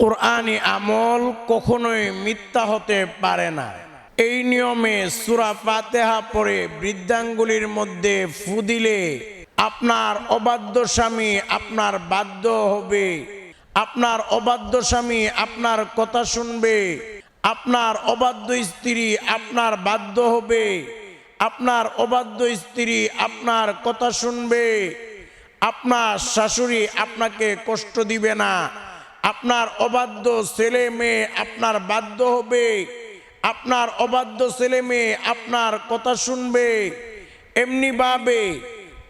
কোরআনি আমল কখনোই মিথ্যা হতে পারে না। এই নিয়মে সুরা ফাতেহা পরে বৃদ্ধাঙ্গুলির মধ্যে ফু দিলে আপনার অবাধ্য স্বামী আপনার বাধ্য হবে, আপনার অবাধ্য স্বামী আপনার কথা শুনবে, আপনার অবাধ্য স্ত্রী আপনার বাধ্য হবে, আপনার অবাধ্য স্ত্রী আপনার কথা শুনবে, আপনার শাশুড়ি আপনাকে কষ্ট দিবে না। আপনার অবাধ্য ছেলে মেয়ে আপনার বাধ্য হবে। আপনার অবাধ্য ছেলে মেয়ে আপনার কথা শুনবে। এমনিভাবে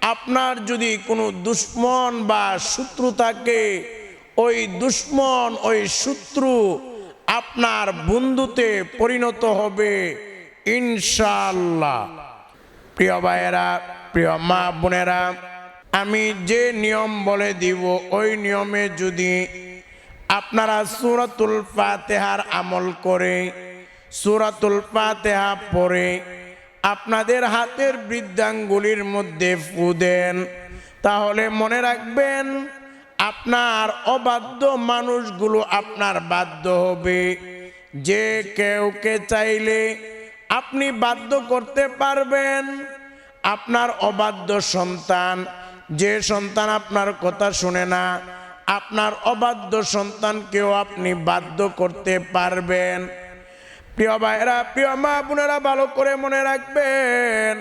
আপনার যদি কোনো দুশ্মন বা শত্রু থাকে, ওই দুশ্মন, ওই শত্রু আপনার বন্ধুতে পরিণত হবে। ইনশাল্লাহ প্রিয় ভাইয়েরা, প্রিয় মা বোনেরা, আমি যে নিয়ম বলে দিব, ওই নিয়মে যদি আপনারা সুরাতুল ফাতেহার আমল করে, সুরাতুল ফাতেহা পরে আপনাদের হাতের বৃদ্ধাঙ্গুলির মধ্যে ফু দেন। তাহলে মনে রাখবেন, আপনার অবাধ্য মানুষগুলো আপনার বাধ্য হবে। যে কেউকে চাইলে আপনি বাধ্য করতে পারবেন, আপনার অবাধ্য সন্তান। যে সন্তান আপনার কথা শুনে না আপনার অবাধ্য সন্তানকেও আপনি বাধ্য করতে পারবেন। প্রিয় ভাইরা প্রিয় মা বোনেরা, ভালো করে মনে রাখবেন,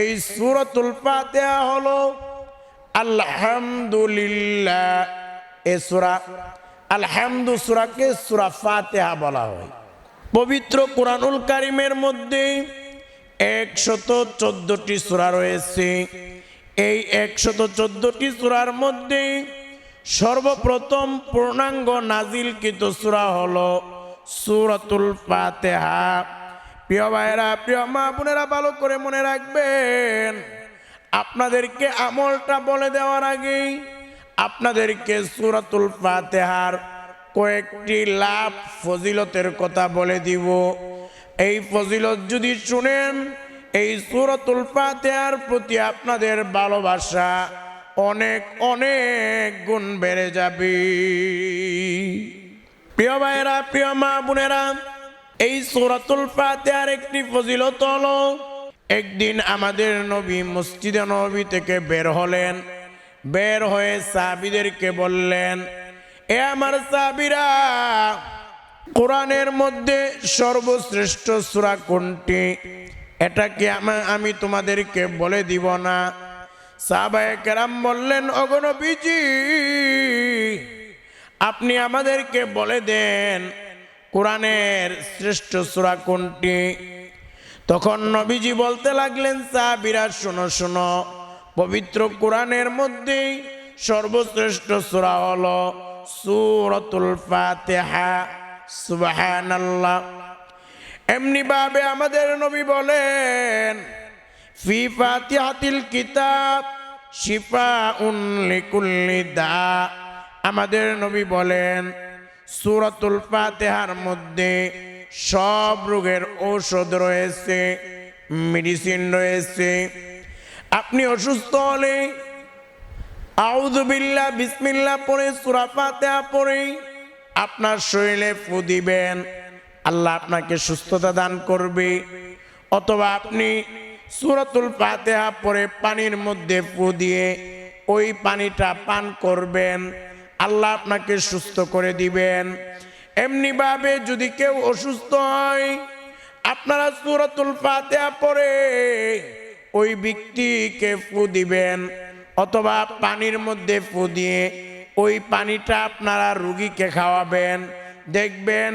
এই সুরতুল ফাতিহা হলো আলহামদুলিল্লাহ। এ সুরা, আলহামদু সুরাকে সুরা ফাতিহা বলা হয়। পবিত্র কোরআনুল কারিমের মধ্যে একশত চোদ্দটি সূরা রয়েছে। এই একশত চোদ্দটি সূরার মধ্যে সর্বপ্রথম পূর্ণাঙ্গ নাজিলকৃত সূরা হলো সূরাতুল ফাতিহা। প্রিয় ভাইরা প্রিয় মা বোনেরা, ভালো করে মনে রাখবেন, আপনাদেরকে আমলটা বলে দেওয়ার আগেই আপনাদেরকে সূরাতুল ফাতিহার কয়েকটি লাভ ফজিলতের কথা বলে দিব। এই ফজিলত যদি শুনেন, এই সূরাতুল ফাতিহার প্রতি আপনাদের ভালোবাসা অনেক অনেক গুণ বেড়ে যাবে। প্রিয় ভাইয়েরা, প্রিয় মা বোনেরা, এই সূরাতুল ফাতিহার একটি ফজিলত হলো, একদিন আমাদের নবী মসজিদে নবী থেকে বের হলেন, বের হয়ে সাহাবিদেরকে বললেন, এ আমার সাহাবিরা, কোরআনের মধ্যে সর্বশ্রেষ্ঠ সূরা কোনটি? এটা কি আমি তোমাদেরকে বলে দিব না? সাহাবায়ে কেরাম বললেন অগণবীজি আপনি আমাদেরকে বলে দেন, কোরআনের শ্রেষ্ঠ সূরা কোনটি? তখন নবীজি বলতে লাগলেন, সাহাবীরা, শোনো শোনো, পবিত্র কোরআনের মধ্যেই সর্বশ্রেষ্ঠ সূরা হল সূরাতুল ফাতিহা, সুবহানাল্লাহ। এমনি ভাবে আমাদের নবী বলেন ফি ফাতিহাতিল কিতাব শিফা লিকুল্লি দা। আমাদের নবী বলেন, সূরাতুল ফাতিহার মধ্যে সব রোগের ঔষধ রয়েছে, মেডিসিন রয়েছে। আপনি অসুস্থ হলে আউযুবিল্লাহ বিসমিল্লাহ পড়ে, সূরা ফাতিহা পড়ে, আপনার শরীরে ফু দিবেন। আল্লাহ আপনাকে সুস্থতা দান করবে। অথবা আপনি সূরাতুল ফাতিহা পড়ে পানির মধ্যে ফু দিয়ে ওই পানিটা পান করবেন। আল্লাহ আপনাকে সুস্থ করে দিবেন। এমনিভাবে যদি কেউ অসুস্থ হয়, আপনারা সূরাতুল ফাতিহা পড়ে ওই ব্যক্তিকে ফু দিবেন অথবা পানির মধ্যে ফু দিয়ে ওই পানিটা আপনারা রুগীকে খাওয়াবেন। দেখবেন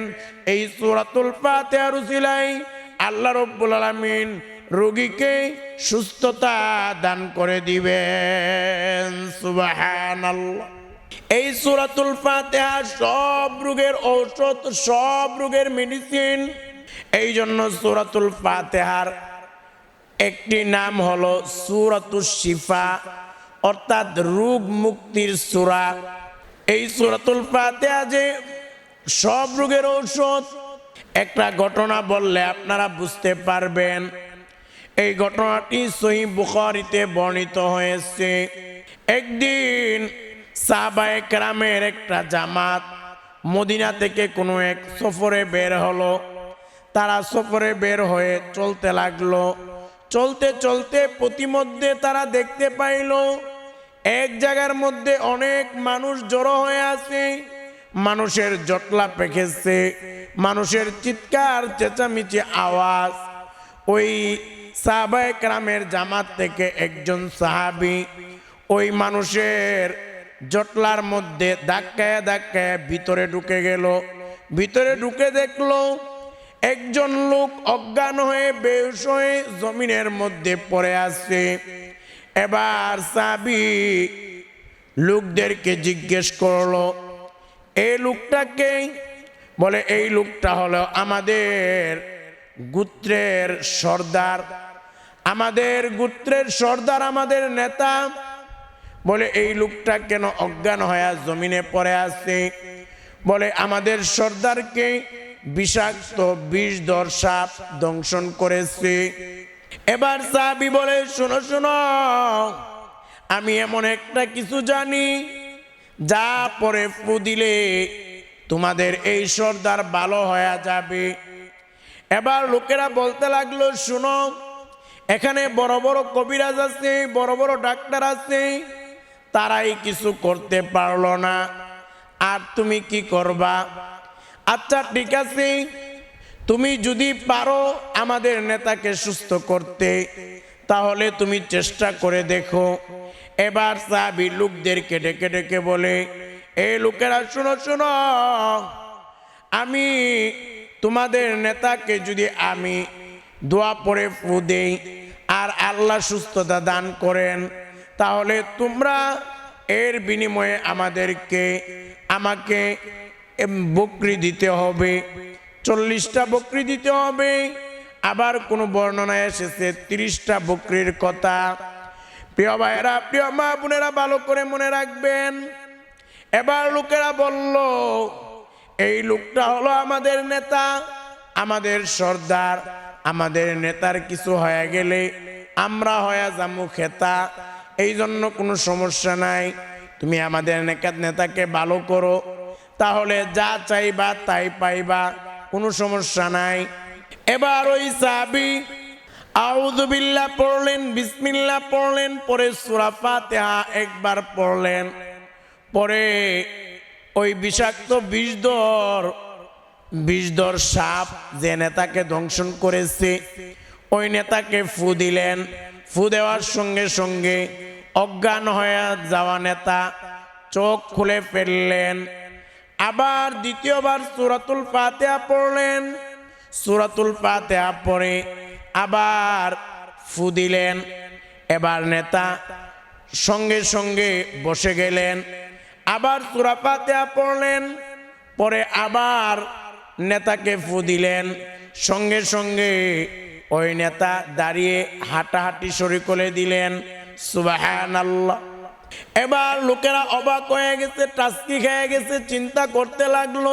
এই সূরাতুল ফাতিহার উসিলাই আল্লাহ রব্বুল আলামিন রোগীকে সুস্থতা দান করে দিবেন, সুবহানাল্লাহ। এই সূরাতুল ফাতিহা সব রোগের ঔষধ, সব রোগের মেডিসিন এই জন্য সূরাতুল ফাতিহার একটি নাম হলো সুরাতুল শিফা, অর্থাৎ রোগ মুক্তির সূরা। এই সূরাতুল ফাতিহা যে সব রোগের ঔষধ, একটা ঘটনা বললে আপনারা বুঝতে পারবেন। এই ঘটনাটি সহি বুখারিতে বর্ণিত হয়েছে। একদিন সাহাবায়ে কেরামের একটা জামাত মদিনা থেকে কোনো এক সফরে বের হলো। তারা সফরে বের হয়ে চলতে লাগল। চলতে চলতে প্রতিমধ্যে তারা দেখতে পাইল, এক জায়গার মধ্যে অনেক মানুষ জড়ো হয়ে আছে। মানুষের জটলা পেকেছে মানুষের চিৎকার, চেঁচামেচি আওয়াজ। ওই সাহাবায়ে গ্রামের জামাত থেকে একজন সাহাবি ওই মানুষের জটলার মধ্যে ধাক্কায় ধাক্কায় ভিতরে ঢুকে গেল। ভিতরে ঢুকে দেখল একজন লোক অজ্ঞান হয়ে বেউস হয়ে জমিনের মধ্যে পড়ে আছে। এবার সাবি লোকদেরকে জিজ্ঞেস করল, এই লোকটাকে? বলে, এই লোকটা হলো আমাদের গোত্রের সর্দার। আমাদের গোত্রের সর্দার আমাদের নেতা। বলে, এই লোকটা কেন অজ্ঞান হয়ে জমিনে পড়ে আছে? বলে, আমাদের সর্দারকে বিষাক্ত বিষ দর সাপ দংশন করেছে। এবার সাবি বলে, শোনো শোনো, আমি এমন একটা কিছু জানি, যা পরে ফু দিলে তোমাদের এই সর্দার ভালো হয়ে যাবে। এবার লোকেরা বলতে লাগল, শুনো, এখানে বড় বড় কবিরাজ আছে, বড় বড় ডাক্তার আছে, তারাই কিছু করতে পারল না। আর তুমি কি করবা? আচ্ছা ঠিক আছে, তুমি যদি পারো আমাদের নেতাকে সুস্থ করতে, তাহলে তুমি চেষ্টা করে দেখো। এবার সাহাবি লোকদেরকে ডেকে ডেকে বলে এই লোকেরা, শুনো শুনো, আমি তোমাদের নেতাকে যদি আমি দোয়া পরে ফু দেই আর আল্লাহ সুস্থতা দান করেন, তাহলে তোমরা এর বিনিময়ে আমাদেরকে, আমাকে বকরি দিতে হবে। চল্লিশটা বকরি দিতে হবে। আবার কোনো বর্ণনায় এসেছে তিরিশটা বকরির কথা। প্রিয় ভাইয়েরা, প্রিয় মা বোনেরা, ভালো করে মনে রাখবেন। এবার লোকেরা বলল এই লোকটা হলো আমাদের নেতা, আমাদের সর্দার, আমাদের নেতার কিছু হয়ে গেলে আমরা হয়ে যামু খেতা। এই জন্য কোনো সমস্যা নাই, তুমি আমাদের নেকাত নেতাকে ভালো করো। তাহলে যা চাইবা তাই পাইবা, কোনো সমস্যা নাই। এবার ওই সাবি আউযুবিল্লাহ পড়লেন, বিসমিল্লাহ পড়লেন, পরে সূরা তেহা একবার পড়লেন। পরে ওই বিষাক্ত বিষধর বিষধর সাপ যে নেতাকে ধ্বংসন করেছে, ওই নেতাকে ফু দিলেন। ফু দেওয়ার সঙ্গে সঙ্গে অজ্ঞান হয়ে যাওয়া নেতা চোখ খুলে ফেললেন। আবার দ্বিতীয়বার সুরাতুল ফাতেহা পড়লেন। সুরাতুল ফাতেহা পড়ে আবার ফু দিলেন। এবার নেতা সঙ্গে সঙ্গে বসে গেলেন। আবার সুরা ফাতেহা পড়লেন, পরে আবার নেতাকে ফু দিলেন। সঙ্গে সঙ্গে ওই নেতা দাঁড়িয়ে হাঁটাহাঁটি শুরু করে দিলেন সুবাহান আল্লাহ এবার লোকেরা অবাক হয়ে গেছে, টাস্কি খেয়ে গেছে, চিন্তা করতে লাগল।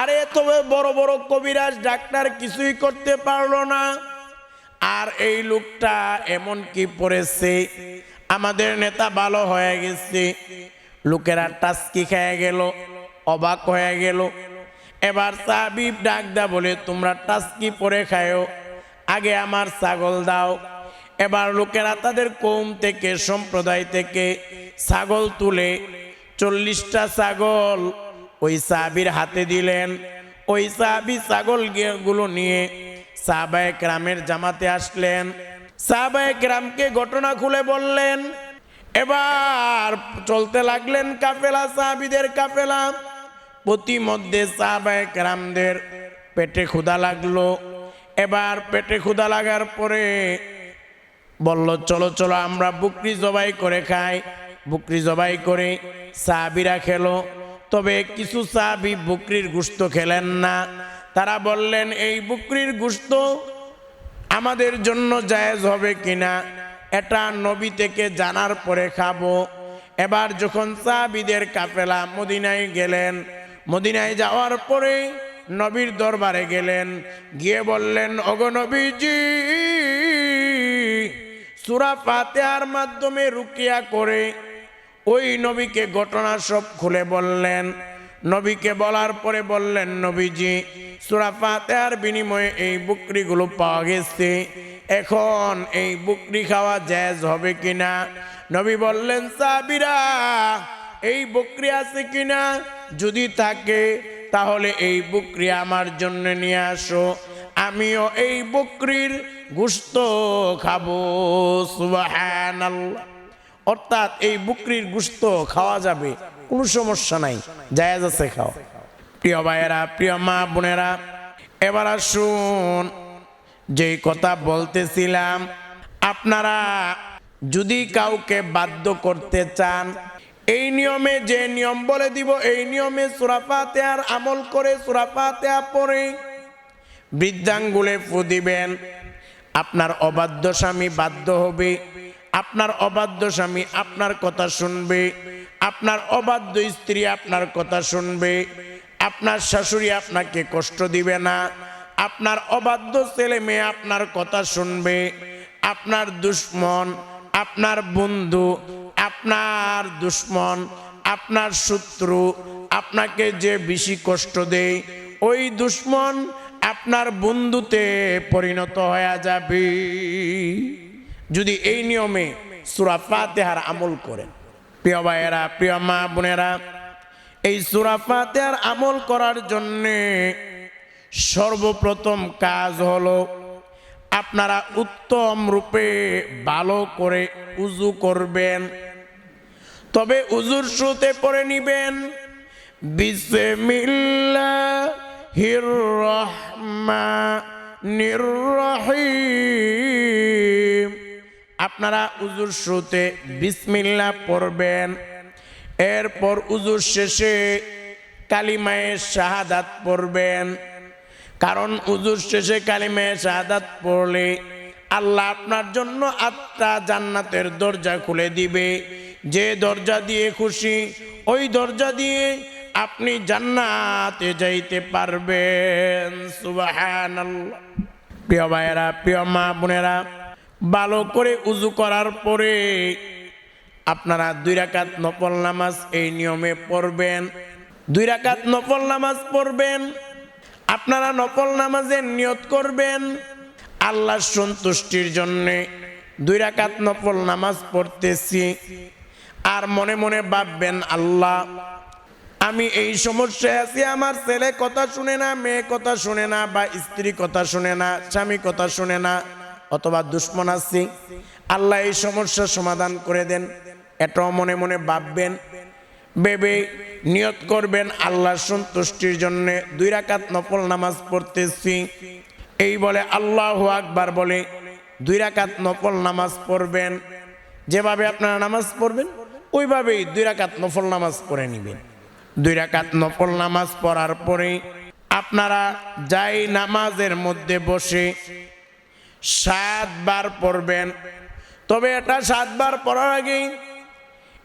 আরে, তবে বড় বড় কবিরাজ ডাক্তার কিছুই করতে পারল না। আর এই লোকটা এমন কি পড়েছে? আমাদের নেতা ভালো হয়ে গেছে। লোকেরা টাস্কি খেয়ে গেল, অবাক হয়ে গেল। এবার সাবিব ডাক দা বলে, তোমরা টাস্কি পরে খায়ও আগে আমার ছাগল দাও। এবার লোকেরা তাদের কৌম থেকে, সম্প্রদায় থেকে ছাগল তুলে, চল্লিশটা ছাগল ওই সাহাবির হাতে দিলেন। ওই সাহাবি ছাগল গিয়ে- গুলো নিয়ে সাহাবায়ে গ্রামের জামাতে আসলেন। সাহাবায়ে গ্রামকে ঘটনা খুলে বললেন এবার চলতে লাগলেন কাফেলা সাহাবিদের কাফেলা। প্রতিমধ্যে সাহাবায়ে গ্রামদের পেটে ক্ষুধা লাগল। এবার পেটে ক্ষুধা লাগার পরে বলল, চলো চলো, আমরা বুকরি জবাই করে খাই। বুকরি জবাই করে সাহাবিরা খেলো। তবে কিছু সাহাবি বুকরির গুস্ত খেলেন না। তারা বললেন, এই বুকরির গুস্ত আমাদের জন্য জায়েজ হবে কিনা? এটা নবী থেকে জানার পরে খাব। এবার যখন সাহাবিদের কাফেলা মদিনায় গেলেন, মদিনায় যাওয়ার পরে নবীর দরবারে গেলেন, গিয়ে বললেন অগনবীজি সুরা ফাতেহার মাধ্যমে রুকিয়া করে ওই নবীকে ঘটনা সব খুলে বললেন। নবীকে বলার পরে বললেন, নবীজি, সুরা ফাতেহার বিনিময়ে এই বকরিগুলো পাওয়া গেছে। এখন এই বকরি খাওয়া জায়েজ হবে কিনা? নবী বললেন সাবিরা এই বকরি আছে কিনা? যদি থাকে, তাহলে এই বকরি আমার জন্য নিয়ে আসো। আমিও এই বকরির গুস্ত খাব। অর্থাৎ এই বকরির গুস্ত খাওয়া যাবে, কোনো সমস্যা নাই, জায়েজ আছে খাও প্রিয় ভাইয়েরা, প্রিয় মা বোনেরা, এবার আসুন যেই কথা বলতেছিলাম, আপনারা যদি কাউকে বাধ্য করতে চান, এই নিয়মে যে নিয়ম বলে দিব, এই নিয়মে সুরাফাতে আর আমল করে সুরাফাতে পরে বৃদ্ধাঙ্গুলে ফু দিবেন। আপনার অবাধ্য স্বামী বাধ্য হবে, আপনার অবাধ্য স্বামী আপনার কথা শুনবে, আপনার অবাধ্য স্ত্রী আপনার কথা শুনবে, আপনার শাশুড়ি আপনাকে কষ্ট দিবে না। আপনার অবাধ্য ছেলে মেয়ে আপনার কথা শুনবে, আপনার দুশ্মন, আপনার বন্ধু, আপনার দুশ্মন, আপনার শত্রু আপনাকে যে বেশি কষ্ট দেয়, ওই দুশ্মন আপনার বন্ধুতে পরিণত হয়ে যাবে। যদি এই নিয়মে সুরা ফাতেহার আমল করেন। প্রিয় ভাইয়েরা, প্রিয় মা বোনেরা, এই সুরা ফাতেহার আমল করার জন্যে সর্বপ্রথম কাজ হলো আপনারা উত্তম রূপে ভালো করে উজু করবেন। তবে উজুর শুতে পরে নিবেন। আপনারা উজুর শুতে বিসমিল্লা পড়বেন। এরপর উজুর শেষে কালিমায়ে শাহাদাত পড়বেন। কারণ উজুর শেষে কালিমায়ে শাহাদাত পড়লে আল্লাহ আপনার জন্য আটটা জান্নাতের দরজা খুলে দিবে। যে দরজা দিয়ে খুশি, ওই দরজা দিয়ে আপনি জান্নাতে যাইতে পারবেন। সুবহানাল্লাহ। প্রিয় ভাইয়েরা, প্রিয় মা বোনেরা, ভালো করে উজু করার পরে আপনারা দুই রাকাত নফল নামাজ এই নিয়মে পড়বেন। দুই রাকাত নফল নামাজ পড়বেন আপনারা নকল নামাজে নিয়ত করবেন আল্লাহর সন্তুষ্টির জন্যে দুই রাকাত নফল নামাজ পড়তেছি। আর মনে মনে ভাববেন, আল্লাহ, আমি এই সমস্যায় আছি, আমার ছেলে কথা শুনে না, মেয়ে কথা শুনে না, বা স্ত্রী কথা শুনে না, স্বামী কথা শুনে না, অথবা দুশ্মন আছি। আল্লাহ এই সমস্যার সমাধান করে দেন। এটাও মনে মনে ভাববেন ভেবে নিয়ত করবেন আল্লাহর সন্তুষ্টির জন্য। দুই রাকাত নফল নামাজ পড়তেছি। এই বলে আল্লাহ আকবার বলে, দুই রাকাত নফল নামাজ পড়বেন। যেভাবে আপনারা নামাজ পড়বেন, ওইভাবেই দুই রাকাত নফল নামাজ পড়ে নেবেন। দুই রাকাত নফল নামাজ পড়ার পরে আপনারা যাই নামাজের মধ্যে বসে সাতবার পড়বেন। তবে এটা সাতবার পড়ার আগেই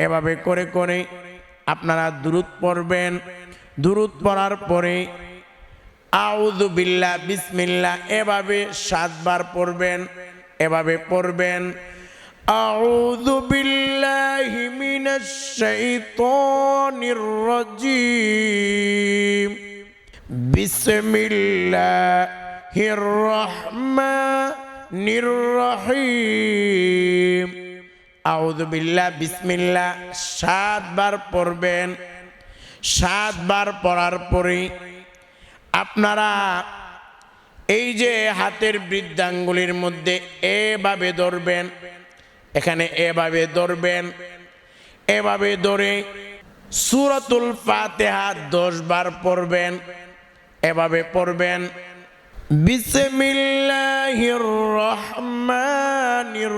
এভাবে করে করে আপনারা দূরত পড়বেন দূরত পড়ার পরে আউযু বিল্লাহ বিসমিল্লাহ এভাবে সাতবার পড়বেন এভাবে পড়বেন أعوذ بالله من الشيطان الرجيم بسم الله الرحمن الرحيم আউদুবিল্লা বিসমিল্লা সাতবার পড়বেন। সাতবার পড়ার পরে আপনারা এই যে হাতের বৃদ্ধাঙ্গুলির মধ্যে এভাবে ধরবেন, এখানে এভাবে ধরবেন, এভাবে ধরে সুরতুল ফাতেহা দশ বার পড়বেন, এভাবে পড়বেন। বিসমিল্লাহির রহমানির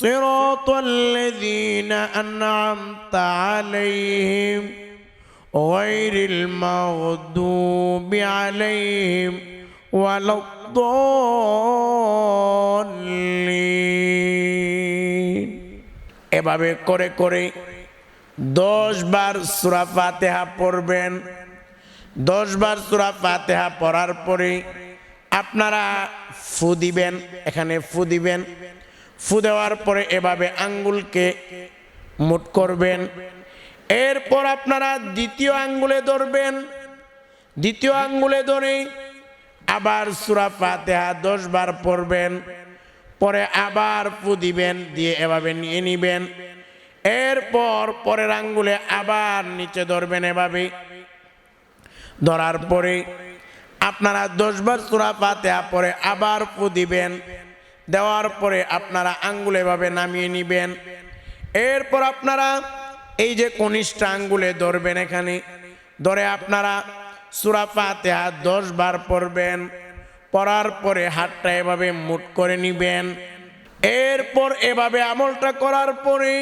صراط الذين أنعمت عليهم غير المغضوب عليهم ولا الضالين এভাবে করে করে দশ বার সুরা ফাতেহা পড়বেন দশ বার সুরা ফাতেহা পড়ার পরে আপনারা ফু দিবেন এখানে ফু দিবেন ফু দেওয়ার পরে এভাবে আঙ্গুলকে মুট করবেন। এরপর আপনারা দ্বিতীয় আঙ্গুলে ধরবেন। দ্বিতীয় আঙ্গুলে ধরে আবার সুরা ফাতেহা দশ বার পড়বেন। পরে আবার ফু দিবেন, দিয়ে এভাবে নিয়ে নিবেন। এরপর পরের আঙ্গুলে আবার নিচে ধরবেন এভাবে। ধরার পরে আপনারা দশবার সুরা ফাতেহা পরে আবার ফু দিবেন। দেওয়ার পরে আপনারা আঙ্গুলে এভাবে নামিয়ে নিবেন। এরপর আপনারা এই যে কনিষ্ঠ আঙ্গুলে ধরবেন এখানে, ধরে আপনারা সুরা ফাতেহা দশ বার পড়বেন, পড়ার পরে হাতটা এভাবে মুট করে নিবেন। এরপর এভাবে আমলটা করার পরে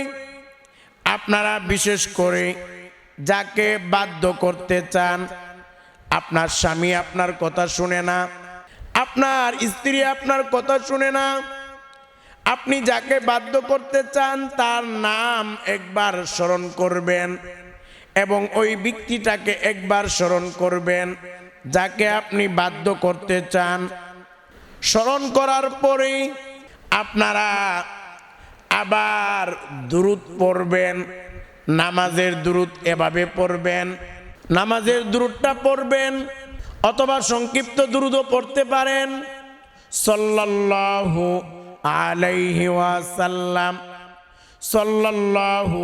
আপনারা বিশেষ করে যাকে বাধ্য করতে চান, আপনার স্বামী আপনার কথা শুনে না আপনার স্ত্রী আপনার কথা শুনে না? আপনি যাকে বাধ্য করতে চান, তার নাম একবার স্মরণ করবেন এবং ওই ব্যক্তিটাকে একবার স্মরণ করবেন, যাকে আপনি বাধ্য করতে চান। স্মরণ করার পরেই আপনারা আবার দুরুদ পড়বেন, নামাজের দুরুদ এভাবে পড়বেন, নামাজের দুরুদটা পড়বেন অথবা সংক্ষিপ্ত দুরুদও পড়তে পারেন। সাল্লাল্লাহু আলাইহি ওয়াসাল্লাম। সাল্লাল্লাহু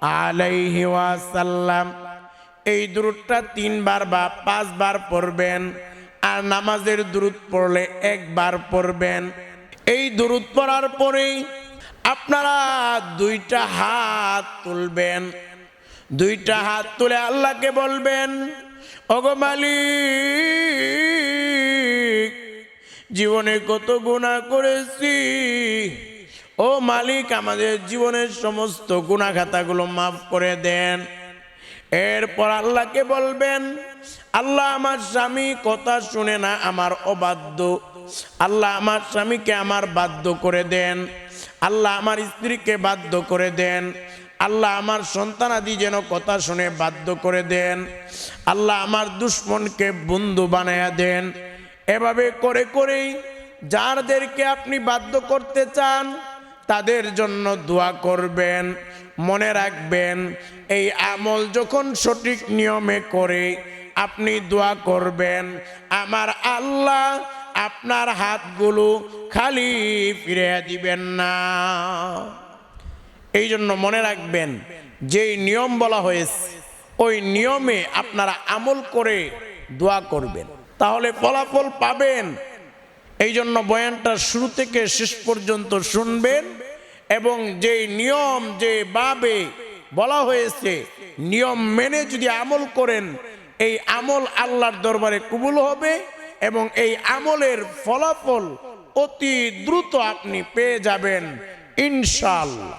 আলাইহি ওয়াসাল্লাম। এই দুরুদটা তিনবার বা পাঁচবার পড়বেন আর নামাজের দুরুদ পড়লে একবার পড়বেন। এই দুরুদ পড়ার পরেই আপনারা দুইটা হাত তুলবেন। দুইটা হাত তুলে আল্লাহকে বলবেন ওগো মালিক, জীবনে কত গুণা করেছি। ও মালিক, আমাদের জীবনের সমস্ত গুণা খাতাগুলো মাফ করে দেন। এরপর আল্লাহকে বলবেন, আল্লাহ আমার স্বামী, কথা শুনে না, আমার অবাধ্য। আল্লাহ আমার স্বামীকে আমার বাধ্য করে দেন। আল্লাহ আমার স্ত্রীকে বাধ্য করে দেন। আল্লাহ আমার সন্তানাদি যেন কথা শুনে বাধ্য করে দেন। আল্লাহ আমার দুশ্মনকে বন্ধু বানায়া দেন। এভাবে করে করেই যারদেরকে আপনি বাধ্য করতে চান, তাদের জন্য দোয়া করবেন, মনে রাখবেন, এই আমল যখন সঠিক নিয়মে করে আপনি দোয়া করবেন, আমার আল্লাহ আপনার হাতগুলো খালি ফিরে দিবেন না। এই জন্য মনে রাখবেন, যেই নিয়ম বলা হয়েছে ওই নিয়মে আপনারা আমল করে দোয়া করবেন। তাহলে ফলাফল পাবেন। এই জন্য বয়ানটা শুরু থেকে শেষ পর্যন্ত শুনবেন এবং যে নিয়ম, যে ভাবে বলা হয়েছে, নিয়ম মেনে যদি আমল করেন, এই আমল আল্লাহর দরবারে কবুল হবে এবং এই আমলের ফলাফল অতি দ্রুত আপনি পেয়ে যাবেন ইনশাল্লাহ